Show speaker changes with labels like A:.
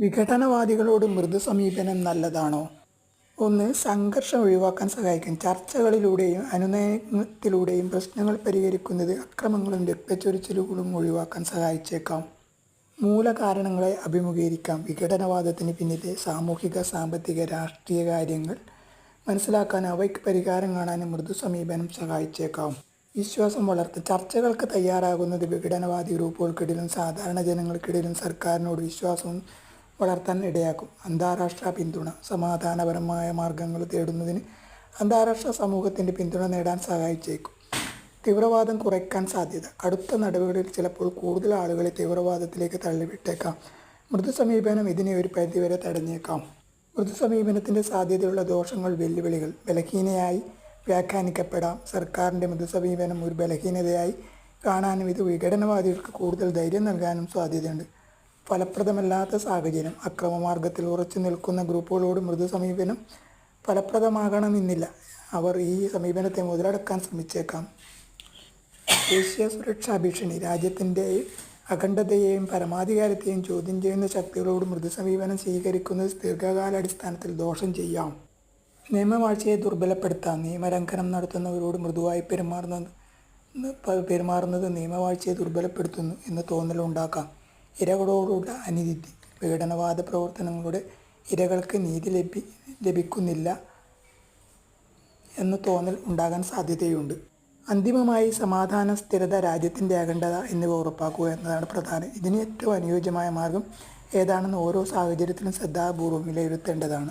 A: വിഘടനവാദികളോട് മൃദു സമീപനം നല്ലതാണോ? ഒന്ന് സംഘർഷം ഒഴിവാക്കാൻ സഹായിക്കും. ചർച്ചകളിലൂടെയും അനുനയത്തിലൂടെയും പ്രശ്നങ്ങൾ പരിഹരിക്കുന്നത് അക്രമങ്ങളും രക്തച്ചൊരിച്ചിലുകളും ഒഴിവാക്കാൻ സഹായിച്ചേക്കാം. മൂലകാരണങ്ങളെ അഭിമുഖീകരിക്കാം. വിഘടനവാദത്തിന് പിന്നിലെ സാമൂഹിക സാമ്പത്തിക രാഷ്ട്രീയ കാര്യങ്ങൾ മനസ്സിലാക്കാൻ അവയ്ക്ക് പരിഹാരം കാണാനും മൃദു സമീപനം സഹായിച്ചേക്കാം. വിശ്വാസം വളർത്തുക ചർച്ചകൾക്ക് തയ്യാറാകുന്നത് വിഘടനവാദി ഗ്രൂപ്പുകൾക്കിടയിലും സാധാരണ ജനങ്ങൾക്കിടയിലും സർക്കാരിനോട് വിശ്വാസവും വളർത്താൻ ഇടയാക്കും. അന്താരാഷ്ട്ര പിന്തുണ സമാധാനപരമായ മാർഗങ്ങൾ തേടുന്നതിന് അന്താരാഷ്ട്ര സമൂഹത്തിന്റെ പിന്തുണ നേടാൻ സഹായിച്ചേക്കും. തീവ്രവാദം കുറയ്ക്കാൻ സാധ്യത. കടുത്ത നടപടികളിൽ ചിലപ്പോൾ കൂടുതൽ ആളുകളെ തീവ്രവാദത്തിലേക്ക് തള്ളിവിട്ടേക്കാം. മൃദു സമീപനം ഇതിനെ ഒരു പരിധിവരെ തടഞ്ഞേക്കാം. മൃദു സമീപനത്തിന്റെ സാധ്യതയുള്ള ദോഷങ്ങൾ വെല്ലുവിളികൾ ബലഹീനയായി വ്യാഖ്യാനിക്കപ്പെടാം. സർക്കാരിന്റെ മൃദു സമീപനം ഒരു ബലഹീനതയായി കാണാനും ഇത് വിഘടനവാദികൾക്ക് കൂടുതൽ ധൈര്യം നൽകാനും സാധ്യതയുണ്ട്. ഫലപ്രദമല്ലാത്ത സാഹചര്യം. അക്രമമാർഗത്തിൽ ഉറച്ചു നിൽക്കുന്ന ഗ്രൂപ്പുകളോട് മൃദു സമീപനം ഫലപ്രദമാകണമെന്നില്ല. അവർ ഈ സമീപനത്തെ മുതലടക്കാൻ ശ്രമിച്ചേക്കാം. ദേശീയ സുരക്ഷാ ഭീഷണി. രാജ്യത്തിന്റെ അഖണ്ഡതയെയും പരമാധികാരത്തെയും ചോദ്യം ചെയ്യുന്ന ശക്തികളോട് മൃദു സമീപനം സ്വീകരിക്കുന്നത് ദീർഘകാലാടിസ്ഥാനത്തിൽ ദോഷം ചെയ്യാം. നിയമവാഴ്ചയെ ദുർബലപ്പെടുത്താം നിയമലംഘനം നടത്തുന്നവരോട് മൃദുവായി പെരുമാറുന്നത് പെരുമാറുന്നത് നിയമവാഴ്ചയെ ദുർബലപ്പെടുത്തുന്നു എന്ന തോന്നലുണ്ടാക്കാം. ഇരകളോടുള്ള അനീതി പീഡനവാദ പ്രവർത്തനങ്ങളുടെ ഇരകൾക്ക് നീതി ലഭി ലഭിക്കുന്നില്ല എന്ന് തോന്നൽ ഉണ്ടാകാൻ സാധ്യതയുണ്ട്. അന്തിമമായി സമാധാന സ്ഥിരത രാജ്യത്തിന്റെ അഖണ്ഡത എന്നിവ ഉറപ്പാക്കുക എന്നതാണ് പ്രധാനം. ഇതിന് ഏറ്റവും അനുയോജ്യമായ മാർഗം ഏതാണെന്ന് ഓരോ സാഹചര്യത്തിലും ശ്രദ്ധാപൂർവം വിലയിരുത്തേണ്ടതാണ്.